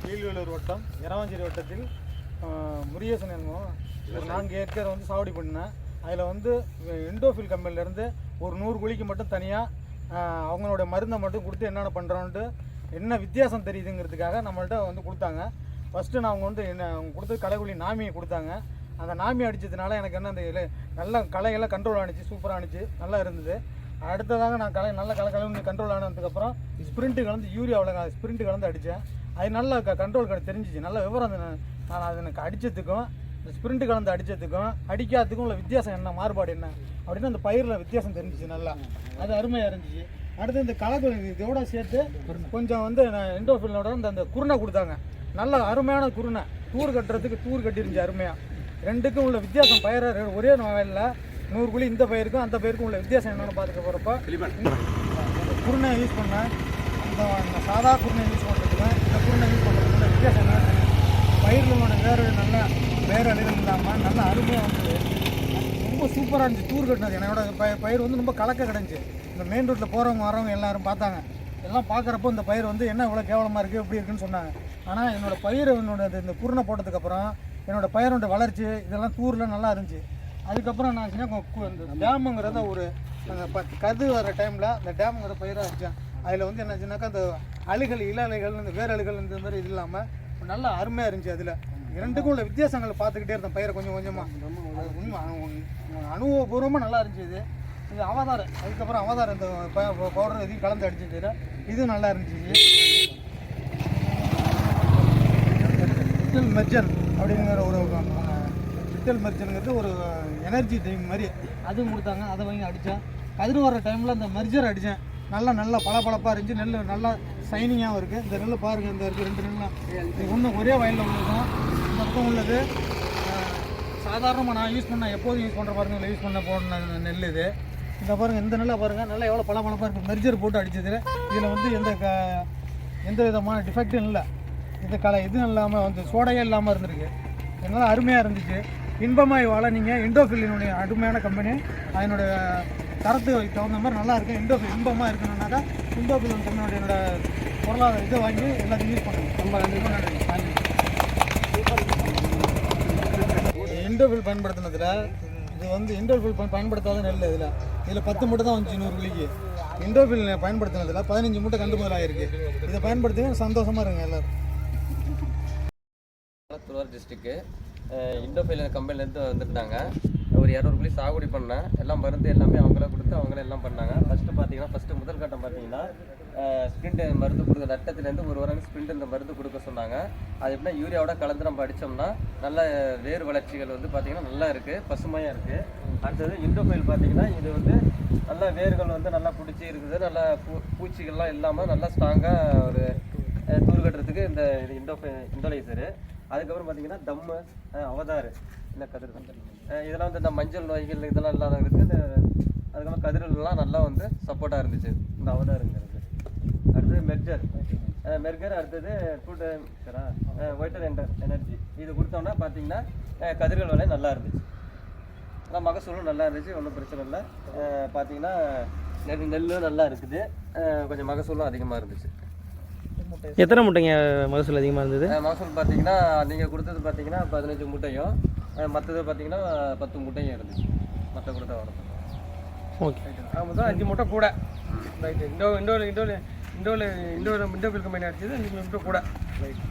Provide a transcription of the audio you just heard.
கீழ்வேலூர் வட்டம் இரவாஞ்சேரி வட்டத்தில் ஆஹ், முருகேசன் என்னும் ஒரு நான்கு ஏக்கர் வந்து சாவடி பண்ணேன் அதில் வந்து இண்டோஃபில் கம்பெனிலேருந்து ஒரு நூறு குழிக்கு மட்டும் தனியாக அவங்களோட மருந்தை மட்டும் கொடுத்து என்னென்ன பண்ணுறோன்ட்டு என்ன வித்தியாசம் தெரியுதுங்கிறதுக்காக நம்மள்கிட்ட வந்து கொடுத்தாங்க. ஃபஸ்ட்டு நான் அவங்க வந்து என்ன அவங்க கொடுத்து களைக்குழி நாமியை கொடுத்தாங்க. அந்த நாமி அடித்ததுனால எனக்கு என்ன அந்த இலை- நல்ல களையெல்லாம் கண்ட்ரோல் ஆனிச்சு சூப்பராக ஆனிச்சு நல்லா இருந்தது. அடுத்ததாக நான் கலை நல்ல கலை கலந்து கண்ட்ரோல் ஆனதுக்கப்புறம் ஸ்ப்ரிண்ட்டு கலந்து யூரியா அவ்வளோ ஸ்ப்ரிண்ட்டு கலந்து அடித்தேன் அது நல்ல க கண்ட்ரோல் கடை தெரிஞ்சிச்சு. நல்ல விவரம் நான் அது எனக்கு அடித்ததுக்கும் இந்த ஸ்ப்ரிண்ட்டு கலந்து அடித்ததுக்கும் அடிக்காததுக்கும் உள்ள வித்தியாசம் என்ன மாறுபாடு என்ன அப்படின்னு அந்த பயிரில் வித்தியாசம் தெரிஞ்சிச்சு நல்லா. அது அருமையாக இருந்துச்சு. அடுத்து இந்த கலக்கு இதோட சேர்த்து கொஞ்சம் வந்து எண்டோஃபிலோட இந்த அந்த குருணை கொடுத்தாங்க. நல்ல அருமையான குருணை. தூர் கட்டுறதுக்கு தூர் கட்டிருந்துச்சு அருமையாக ரெண்டுக்கும் உள்ள வித்தியாசம் பயிரை ரெ- ஒரே வயலில் நூறு குழி இந்த பயிருக்கும் அந்த பயிருக்கும் உள்ள வித்தியாசம் என்னென்னு பார்த்துக்க போகிறப்ப குருணை யூஸ் பண்ணேன் அந்த அந்த சாதா குருணை யூஸ் பண்ணுறதுக்கும் இந்த குருணை யூஸ் பண்ணுறதுக்குள்ள வித்தியாசம் என்ன பயிர்களோட வேறு நல்லா வேறு அழிகள் இல்லாமல் நல்லா அருமையாக வந்தது ரொம்ப சூப்பராக இருந்துச்சு. டூர் கட்டினது. என்னோட பய- பயிர் வந்து ரொம்ப கலக்க கிடஞ்சி இந்த மெயின் ரோட்டில் போகிறவங்க வரவங்க எல்லோரும் பார்த்தாங்க. எல்லாம் பார்க்குறப்போ இந்த பயிர் வந்து என்ன இவ்வளோ கேவலமாக இருக்குது எப்படி இருக்குன்னு சொன்னாங்க. ஆனால் என்னோடய பயிர் என்னோட இந்த குருணை போட்டதுக்கப்புறம் என்னோடய பயிரோட வளர்ச்சி இதெல்லாம் தூரில் நல்லா இருந்துச்சு. அதுக்கப்புறம் நான் சின்ன இந்த டேமுங்கிறத ஒரு கது வர டைமில் அந்த டேமுங்கிற பயிராக வச்சேன். அதில் வந்து என்னாச்சுனாக்கா அந்த அழுகல் இல அலைகள் இந்த வேர் அழுகல் இந்த மாதிரி இது இல்லாமல் நல்லா அருமையாக இருந்துச்சு அதில். இரண்டுக்கும் உள்ள வித்தியாசங்களை பார்த்துக்கிட்டே இருந்தேன் பயிரை கொஞ்சம் கொஞ்சமாக அது உண்மை அனு- அனுபவபூர்வமாக நல்லா இருந்துச்சு இது. இது அவதாரம் அதுக்கப்புறம் அவதாரம் இந்த பவுடர் இதையும் கலந்து அடிச்சுட்டு இதுவும் நல்லா இருந்துச்சு விட்டல் மெர்ஜன் அப்படிங்கிற ஒரு விட்டல் மெர்ஜனுங்கிறது ஒரு எனர்ஜி ட்ரிங்க் மாதிரி. அதுவும் கொடுத்தாங்க அதை வாங்கி அடித்தேன் கதிர் வர டைமில் அந்த மெர்ஜர் அடித்தேன் நல்லா நல்லா பளபளப்பாக இருந்துச்சு. நெல் நல்லா சைனிங்காகவும் இருக்குது இந்த நெல் பாருங்கள் இந்த இருக்குது ரெண்டு நெல்லாம் இது ஒன்று ஒரே வயலில் உள்ளதும் மொத்தம் உள்ளது சாதாரணமாக நான் யூஸ் பண்ண எப்போதும் யூஸ் பண்ணுற பாருங்கள் யூஸ் பண்ண போன நெல் இது. இந்த பாருங்கள் இந்த நெல்லை பாருங்கள் நல்லா எவ்வளோ பளபளப்பாக இருக்குது மெர்ஜர் போட்டு அடிச்சது. இதில் வந்து எந்த க எந்த விதமான டிஃபெக்டும் இல்லை. இந்த கலை இதுவும் இல்லாமல் வந்து சோடையே இல்லாமல் இருந்திருக்கு. அதனால் அருமையாக இருந்துச்சு. இன்பமாய் வாழ நீங்கள் இண்டோஃபில்லினுடைய அருமையான கம்பெனி அதனுடைய தரத்துக்கு தகுந்த மாதிரி நல்லா இருக்கும் இண்டோஃபில் இன்பமாக இருக்கணும்னாக்கா இண்டோஃபில் கம்பெனியோட என்னோட பொருளாதார இதை வாங்கி எல்லாத்தையும் யூஸ் பண்ணுங்கள் ரொம்ப ரொம்ப நன்றி. நன்றி இண்டோஃபில் பயன்படுத்தினதில் இது வந்து இண்டோஃபில் பயன்படுத்தாத நெல் இதில். இதில் பத்து மூட்டை தான் வந்துச்சு நூறு குழிக்கு. இண்டோஃபில் பயன்படுத்தினதில் பதினஞ்சு மூட்டை கண்டு ஆகிருக்கு இதை பயன்படுத்தி சந்தோஷமாக இருங்க எல்லாரும். திருவாரூர் டிஸ்ட்ரிக்கு இண்டோஃபைல் கம்பெனிலேருந்து வந்துருந்தாங்க. ஒரு இரநூறு குழி சாகுபடி பண்ணேன். எல்லாம் மருந்து எல்லாமே அவங்களே கொடுத்து அவங்களே எல்லாம் பண்ணாங்க. ஃபஸ்ட்டு பார்த்தீங்கன்னா ஃபஸ்ட்டு முதல் கட்டம் பார்த்தீங்கன்னா ஸ்பிரிண்ட் மருந்து கொடுக்க நட்டத்துலேருந்து ஒரு வாரம் ஸ்பிரிண்ட் இந்த மருந்து கொடுக்க சொன்னாங்க. அது எப்படின்னா யூரியாவோட கலந்து நம்ம அடித்தோம்னா நல்ல வேர் வளர்ச்சிகள் வந்து பார்த்திங்கன்னா நல்லா இருக்குது பசுமையாக இருக்குது அடுத்தது இண்டோஃபைல் பார்த்தீங்கன்னா இது வந்து நல்ல வேர்கள் வந்து நல்லா பிடிச்சி இருக்குது. நல்லா பூ பூச்சிகள்லாம் இல்லாமல் நல்லா ஸ்ட்ராங்காக ஒரு தூர் கட்டுறதுக்கு இந்த இது இண்டோ இண்டோலைசரு. அதுக்கப்புறம் பார்த்தீங்கன்னா தம்மு அவதாறு. என்ன கதிர் தான் இதெல்லாம் வந்து இந்த மஞ்சள் நோய்கள் இதெல்லாம் இல்லாதவங்களுக்கு இந்த அதுக்கப்புறம் கதிரெல்லாம் நல்லா வந்து சப்போர்ட்டாக இருந்துச்சு. இந்த அவதாருங்கிறது அடுத்தது மெர்ஜர். மெர்கர் அடுத்தது டூ சரா ஒயிட்டர் என்டர் எனர்ஜி இது கொடுத்தோம்னா பார்த்தீங்கன்னா கதிர்கள் விலை நல்லா இருந்துச்சு. ஆனால் மகசூலும் நல்லா இருந்துச்சு ஒன்றும் பிரச்சனை இல்லை. பார்த்தீங்கன்னா நெல் நெல்லும் நல்லா இருக்குது. கொஞ்சம் மகசூலும் அதிகமாக இருந்துச்சு. எத்தனை மூட்டைங்க மகசூல் அதிகமாக இருந்தது? மகசூல் பார்த்தீங்கன்னா நீங்கள் கொடுத்தது பார்த்தீங்கன்னா பதினஞ்சு மூட்டையும் மற்றது பார்த்தீங்கன்னா பத்து மூட்டையும் இருந்துச்சு. மற்ற கொடுத்த வரது ஓகே. அவங்க தான் அஞ்சு மூட்டை கூட. ரைட்டு இண்டோ இண்டோவில் இண்டோவில் இண்டோவில் இண்டோ இண்டோ கம்பெனி அடிச்சது அஞ்சு மூட்டை கூட. ரைட்